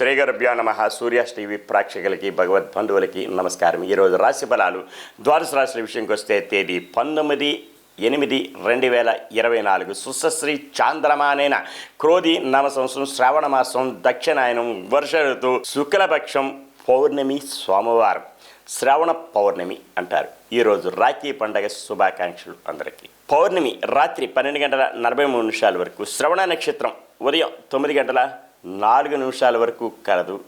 శ్రీ నమ. సూర్యాస్ టీవీ ప్రేక్షకులకి భగవద్ బంధువులకి నమస్కారం. ఈరోజు రాశి ఫలాలు ద్వాదశ రాశుల విషయంకి వస్తే తేదీ పంతొమ్మిది ఎనిమిది రెండు వేల ఇరవై నాలుగు. సుశ్రీ చాంద్రమానేన క్రోధి నవ సంవత్సరం శ్రావణ మాసం దక్షిణాయనం వర్ష ఋతు శుక్లపక్షం పౌర్ణమి సోమవారం. శ్రావణ పౌర్ణమి అంటారు. ఈరోజు రాఖీ పండగ శుభాకాంక్షలు అందరికీ. పౌర్ణమి రాత్రి పన్నెండు గంటల నలభై మూడు నిమిషాల వరకు. శ్రవణ నక్షత్రం ఉదయం తొమ్మిది గంటల నాలుగు నిమిషాల వరకు కలదు.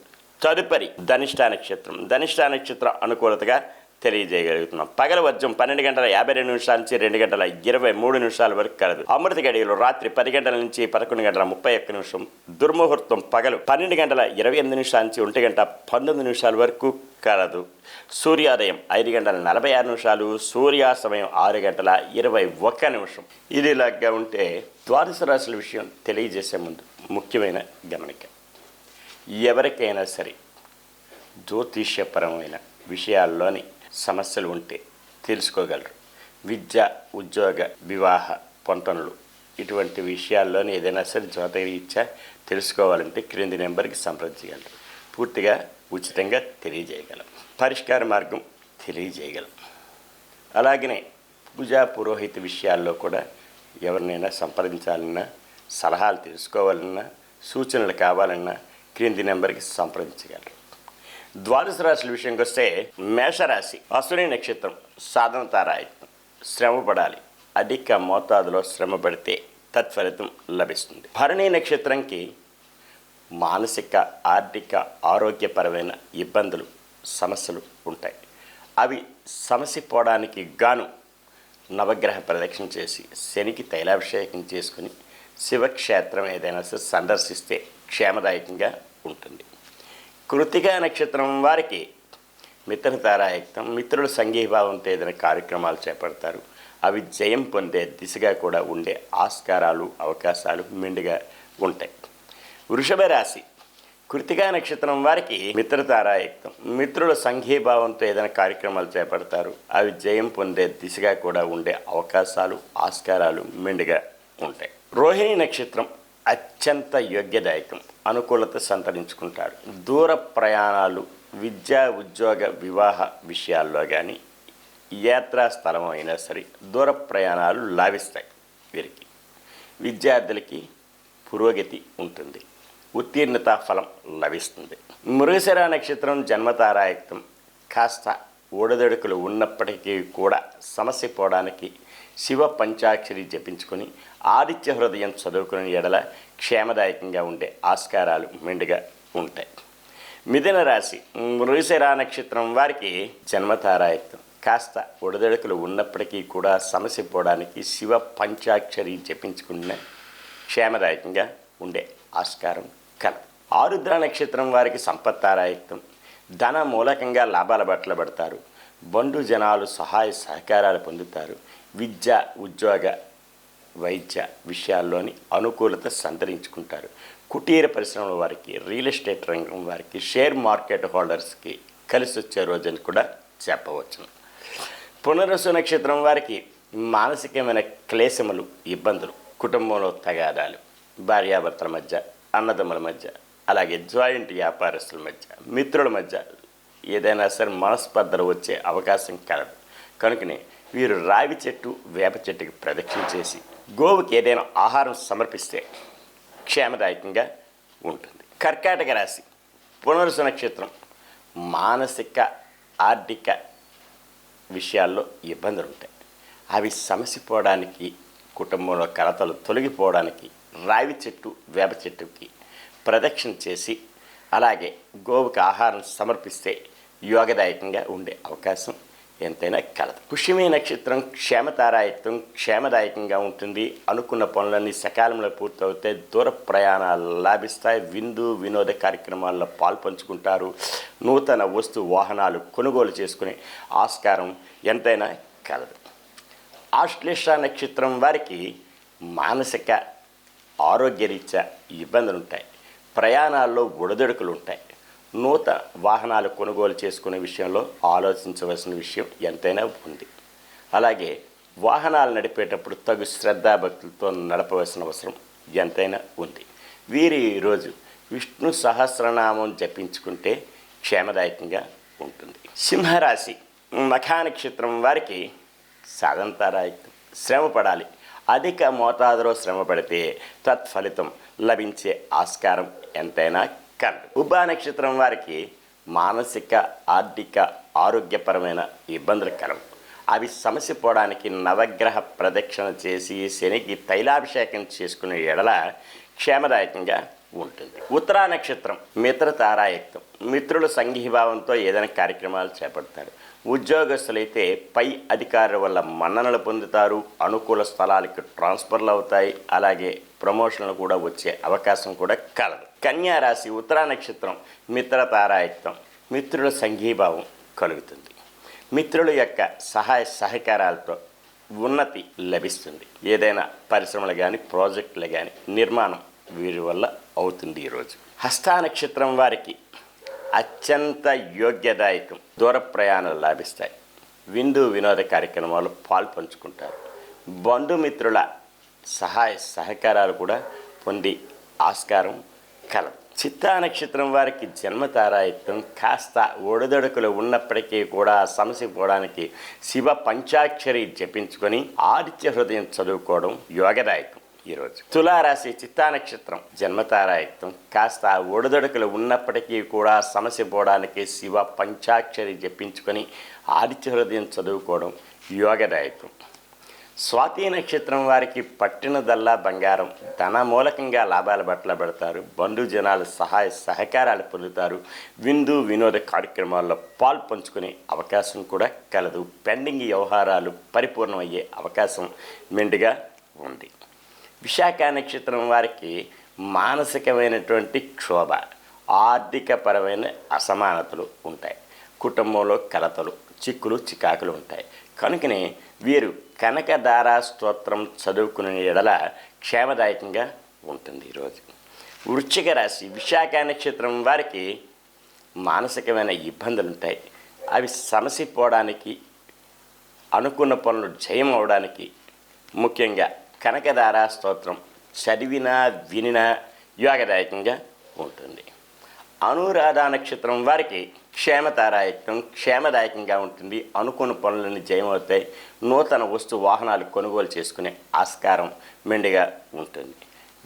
తదుపరి ధనిష్ట నక్షత్రం. ధనిష్ట నక్షత్రం అనుకూలతగా తెలియజేయగలుగుతున్నాం. పగల వర్జం పన్నెండు గంటల యాభై రెండు నిమిషాల నుంచి రెండు గంటల ఇరవై మూడు నిమిషాల వరకు కలదు. అమృత గడియలు రాత్రి పది గంటల నుంచి పదకొండు గంటల ముప్పై ఒక్క నిమిషం దుర్ముహూర్తం పగలు పన్నెండు గంటల ఇరవై ఎనిమిది నిమిషాల నుంచి ఒంటి గంట పంతొమ్మిది నిమిషాల వరకు కలదు. సూర్యోదయం ఐదు గంటల నలభై ఆరు నిమిషాలు సూర్యాస్తమయం ఆరు గంటల ఇరవై ఒక్క నిమిషం. ఇది ఇలాగా ఉంటే ద్వాదశ రాశుల విషయం తెలియజేసే ముందు ముఖ్యమైన గమనిక. ఎవరికైనా సరే జ్యోతిష్యపరమైన విషయాల్లోని సమస్యలు ఉంటే తెలుసుకోగలరు. విద్య ఉద్యోగ వివాహ పొంతనలు ఇటువంటి విషయాల్లోని ఏదైనా సరే జ్యోతిరీత్యా తెలుసుకోవాలంటే క్రింది నెంబర్కి సంప్రదించగలరు. పూర్తిగా ఉచితంగా తెలియజేయగలం. పరిష్కార మార్గం తెలియజేయగలం. అలాగనే పూజా పురోహిత విషయాల్లో కూడా ఎవరినైనా సంప్రదించాలన్నా సలహాలు తెలుసుకోవాలన్నా సూచనలు కావాలన్నా క్రింది నెంబర్కి సంప్రదించగలరు. ద్వాదశ రాశుల విషయంకి వస్తే మేషరాశి అసుని నక్షత్రం సాధన తారాయత్నం. శ్రమ పడాలి. అధిక మోతాదులో శ్రమ పడితే తత్ఫలితం లభిస్తుంది. భరణి నక్షత్రంకి మానసిక ఆర్థిక ఆరోగ్యపరమైన ఇబ్బందులు సమస్యలు ఉంటాయి. అవి సమసిపోవడానికి గాను నవగ్రహ ప్రదక్షిణ చేసి శనికి తైలాభిషేకం చేసుకుని శివక్షేత్రం ఏదైనా సరే సందర్శిస్తే క్షేమదాయకంగా ఉంటుంది. కృతికా నక్షత్రం వారికి మిత్ర తారాయుక్తం మిత్రుల సంఘీభావంతో ఏదైనా కార్యక్రమాలు చేపడతారు. అవి జయం పొందే దిశగా కూడా ఉండే ఆస్కారాలు అవకాశాలు మెండుగా ఉంటాయి. వృషభ రాశి కృతికా నక్షత్రం వారికి మిత్రతారాయుక్తం మిత్రుల సంఘీభావంతో ఏదైనా కార్యక్రమాలు చేపడతారు. అవి జయం పొందే దిశగా కూడా ఉండే అవకాశాలు ఆస్కారాలు మెండుగా ఉంటాయి. రోహిణి నక్షత్రం అత్యంత యోగ్యదాయకం. అనుకూలత సంతరించుకుంటారు దూర ప్రయాణాలు విద్యా ఉద్యోగ వివాహ విషయాల్లో కానీ యాత్రా స్థలం అయినా సరే దూర ప్రయాణాలు లాభిస్తాయి వీరికి. విద్యార్థులకి పురోగతి ఉంటుంది. ఉత్తీర్ణత ఫలం లభిస్తుంది. మృగశిర నక్షత్రం జన్మతారాయుక్తం కాస్త ఊడదొడుకులు ఉన్నప్పటికీ కూడా సమస్య పోవడానికి శివ పంచాక్షరి జపించుకొని ఆదిత్య హృదయం చదువుకునే ఎడల క్షేమదాయకంగా ఉండే ఆస్కారాలు మెండుగా ఉంటాయి. మిథున రాశి మృగశిరా నక్షత్రం వారికి జన్మతారాయత్వం. కాస్త ఉడదడుకులు ఉన్నప్పటికీ కూడా సమస్య పోవడానికి శివ పంచాక్షరి జపించుకున్న క్షేమదాయకంగా ఉండే ఆస్కారం కల. ఆరుద్ర నక్షత్రం వారికి సంపత్తారాయత్వం. ధన మూలకంగా లాభాల బట్టలు పడతారు. బండు జనాలు సహాయ సహకారాలు పొందుతారు. విద్య ఉద్యోగ వైద్య విషయాల్లోని అనుకూలత సంతరించుకుంటారు. కుటీర పరిశ్రమల వారికి రియల్ ఎస్టేట్ రంగం వారికి షేర్ మార్కెట్ హోల్డర్స్కి కలిసి వచ్చే రోజని కూడా చెప్పవచ్చును. పునరసు నక్షత్రం వారికి మానసికమైన క్లేశములు ఇబ్బందులు కుటుంబంలో తగాదాలు భార్యాభర్తల మధ్య అన్నదమ్ముల మధ్య అలాగే జాయింట్ వ్యాపారస్తుల మధ్య మిత్రుల మధ్య ఏదైనా సరే మనస్పర్ధలు వచ్చే అవకాశం కలదు. కనుకనే వీరు రావి చెట్టు వేప చెట్టుకి ప్రదక్షిణ చేసి గోవుకి ఏదైనా ఆహారం సమర్పిస్తే క్షేమదాయకంగా ఉంటుంది. కర్కాటక రాశి పునరుసు నక్షత్రం మానసిక ఆర్థిక విషయాల్లో ఇబ్బందులు ఉంటాయి అవి సమసిపోవడానికి కుటుంబంలో కలతలు తొలగిపోవడానికి రావి చెట్టు వేప చెట్టుకి ప్రదక్షిణ చేసి అలాగే గోవుకి ఆహారం సమర్పిస్తే యోగదాయకంగా ఉండే అవకాశం ఎంతైనా కలదు పుష్యమి నక్షత్రం క్షేమతారాయత్వం క్షేమదాయకంగా ఉంటుంది. అనుకున్న పనులన్నీ సకాలంలో పూర్తవుతే దూర ప్రయాణాలు లాభిస్తాయి. విందు వినోద కార్యక్రమాల్లో పాల్పంచుకుంటారు. నూతన వస్తు వాహనాలు కొనుగోలు చేసుకునే ఆస్కారం ఎంతైనా కలదు. ఆశ్లేష నక్షత్రం వారికి మానసిక ఆరోగ్యరీత్యా ఇబ్బందులు ఉంటాయి ప్రయాణాల్లో ఒడిదొడుకులు ఉంటాయి నూతన వాహనాలు కొనుగోలు చేసుకునే విషయంలో ఆలోచించవలసిన విషయం ఎంతైనా ఉంది. అలాగే వాహనాలు నడిపేటప్పుడు తగు శ్రద్ధాభక్తులతో నడపవలసిన అవసరం ఎంతైనా ఉంది. వీరి ఈరోజు విష్ణు సహస్రనామం జపించుకుంటే క్షేమదాయకంగా ఉంటుంది. సింహరాశి మఖా నక్షత్రం వారికి సాధంతారాయకం శ్రమ పడాలి అధిక మోతాదులో శ్రమ పడితే తత్ఫలితం లభించే ఆస్కారం ఎంతైనా కలదు ఉభా నక్షత్రం వారికి మానసిక ఆర్థిక ఆరోగ్యపరమైన ఇబ్బందులు కలవు. అవి సమస్య పోవడానికి నవగ్రహ ప్రదక్షిణ చేసి శనికి తైలాభిషేకం చేసుకునే ఎడల క్షేమదాయకంగా ఉంటుంది. ఉత్తరా నక్షత్రం మిత్ర తారాయుక్తం మిత్రుల సంఘీభావంతో ఏదైనా కార్యక్రమాలు చేపడతారు. ఉద్యోగస్తులైతే పై అధికారుల వల్ల మన్ననలు పొందుతారు. అనుకూల స్థలాలకు ట్రాన్స్ఫర్లు అవుతాయి. అలాగే ప్రమోషన్లు కూడా వచ్చే అవకాశం కూడా కలదు. కన్యా రాశి ఉత్తరా నక్షత్రం మిత్రతారాయుక్తం మిత్రుల సంఘీభావం కలుగుతుంది. మిత్రుల యొక్క సహాయ సహకారాలతో ఉన్నతి లభిస్తుంది. ఏదైనా పరిశ్రమలు కానీ ప్రాజెక్టులు కానీ నిర్మాణం వీరి వల్ల అవుతుంది ఈరోజు హస్తా నక్షత్రం వారికి అత్యంత యోగ్యదాయకం దూర ప్రయాణాలు లాభిస్తాయి. విందు వినోద కార్యక్రమాలు పాల్పంచుకుంటారు బంధుమిత్రుల సహాయ సహకారాలు కూడా పొంది ఆస్కారం కలదు. చిత్తా నక్షత్రం వారికి జన్మతారాయత్వం కాస్త ఒడిదొడుకులు ఉన్నప్పటికీ కూడా సమస్య పోవడానికి శివ పంచాక్షరి జపించుకొని ఆదిత్య హృదయం చదువుకోవడం యోగదాయకం ఈరోజు. తులారాశి చిత్తా నక్షత్రం జన్మతారాయత్వం కాస్త ఒడిదొడుకులు ఉన్నప్పటికీ కూడా సమస్య పోవడానికి శివ పంచాక్షరి జపించుకొని ఆదిత్య హృదయం చదువుకోవడం యోగదాయకం. స్వాతి నక్షత్రం వారికి పట్టినదల్లా బంగారం. ధన మూలకంగా లాభాలు బట్టలు పెడతారు. బంధు జనాలు సహాయ సహకారాలు పొందుతారు. విందు వినోద కార్యక్రమాల్లో పాలు పంచుకునే అవకాశం కూడా కలదు. పెండింగ్ వ్యవహారాలు పరిపూర్ణమయ్యే అవకాశం మెండుగా ఉంది. విశాఖ నక్షత్రం వారికి మానసికమైనటువంటి క్షోభ ఆర్థికపరమైన అసమానతలు ఉంటాయి. కుటుంబంలో కలతలు చిక్కులు చికాకులు ఉంటాయి. కనుకనే వీరు కనకధారా స్తోత్రం చదువుకునే ఎడల క్షేమదాయకంగా ఉంటుంది ఈరోజు వృశ్చిక రాశి విశాఖ నక్షత్రం వారికి మానసికమైన ఇబ్బందులు ఉంటాయి అవి సమసిపోవడానికి అనుకున్న పనులు జయం అవడానికి ముఖ్యంగా కనకదార స్తోత్రం చదివినా వినినా యోగదాయకంగా ఉంటుంది. అనురాధ నక్షత్రం వారికి క్షేమతారాయకం క్షేమదాయకంగా ఉంటుంది. అనుకున్న పనులన్నీ జయమవుతాయి. నూతన వస్తు వాహనాలు కొనుగోలు చేసుకునే ఆస్కారం మెండుగా ఉంటుంది.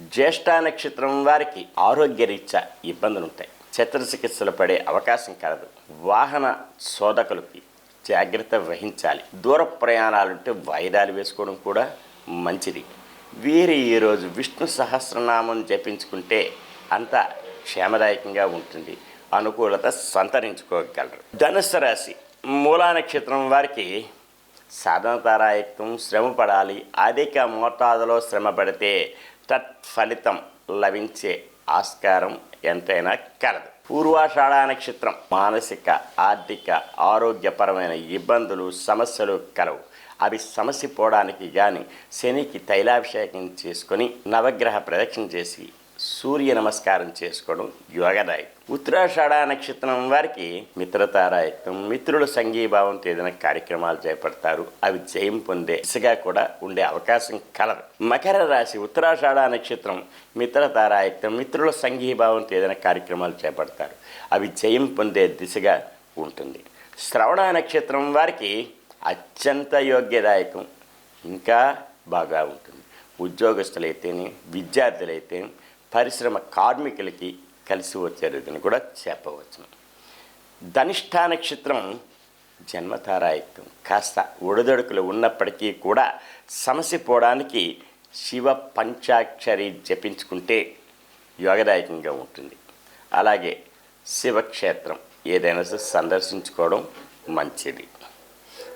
జ్యేష్ఠ నక్షత్రం వారికి ఆరోగ్యరీత్యా ఇబ్బందులు ఉంటాయి చిత్రచికిత్సలు పడే అవకాశం కలదు. వాహన శోధకులకి జాగ్రత్త వహించాలి. దూర ప్రయాణాలుంటే వాయిదాలు వేసుకోవడం కూడా మంచిది. వీరి ఈరోజు విష్ణు సహస్రనామం జపించుకుంటే అంతా క్షేమదాయకంగా ఉంటుంది. అనుకూలత సంతరించుకోగలరు. ధనుస్సు రాశి మూలా నక్షత్రం వారికి సాధనతారాయత్వం శ్రమ పడాలి అధిక మోతాదులో శ్రమ పడితే తత్ఫలితం లభించే ఆస్కారం ఎంతైనా కలదు. పూర్వాషాఢ నక్షత్రం మానసిక ఆర్థిక ఆరోగ్యపరమైన ఇబ్బందులు సమస్యలు కలవు. అవి సమస్య పోవడానికి కానీ శనికి తైలాభిషేకం చేసుకొని నవగ్రహ ప్రదక్షిణ చేసి సూర్య నమస్కారం చేసుకోవడం యోగదాయకం. ఉత్తరాషాఢ నక్షత్రం వారికి మిత్రతారాయత్వం మిత్రుల సంఘీభావంతో ఏదైనా కార్యక్రమాలు చేపడతారు. అవి జయం పొందే దిశగా కూడా ఉండే అవకాశం కలదు. మకర రాశి ఉత్తరాషాఢ నక్షత్రం మిత్రతారాయత్వం మిత్రుల సంఘీభావంతో ఏదైనా కార్యక్రమాలు చేపడతారు. అవి జయం పొందే దిశగా ఉంటుంది. శ్రవణ నక్షత్రం వారికి అత్యంత యోగ్యదాయకం. ఇంకా బాగా ఉంటుంది. ఉద్యోగస్తులైతేనే విద్యార్థులైతే పరిశ్రమ కార్మికులకి కలిసి వచ్చే రోజుని కూడా చెప్పవచ్చును ధనిష్ఠా నక్షత్రం జన్మతారాయుక్తం కాస్త ఒడిదొడుకులు ఉన్నప్పటికీ కూడా సమస్య పోవడానికి శివ పంచాక్షరి జపించుకుంటే యోగదాయకంగా ఉంటుంది. అలాగే శివక్షేత్రం ఏదైనా సందర్శించుకోవడం మంచిది.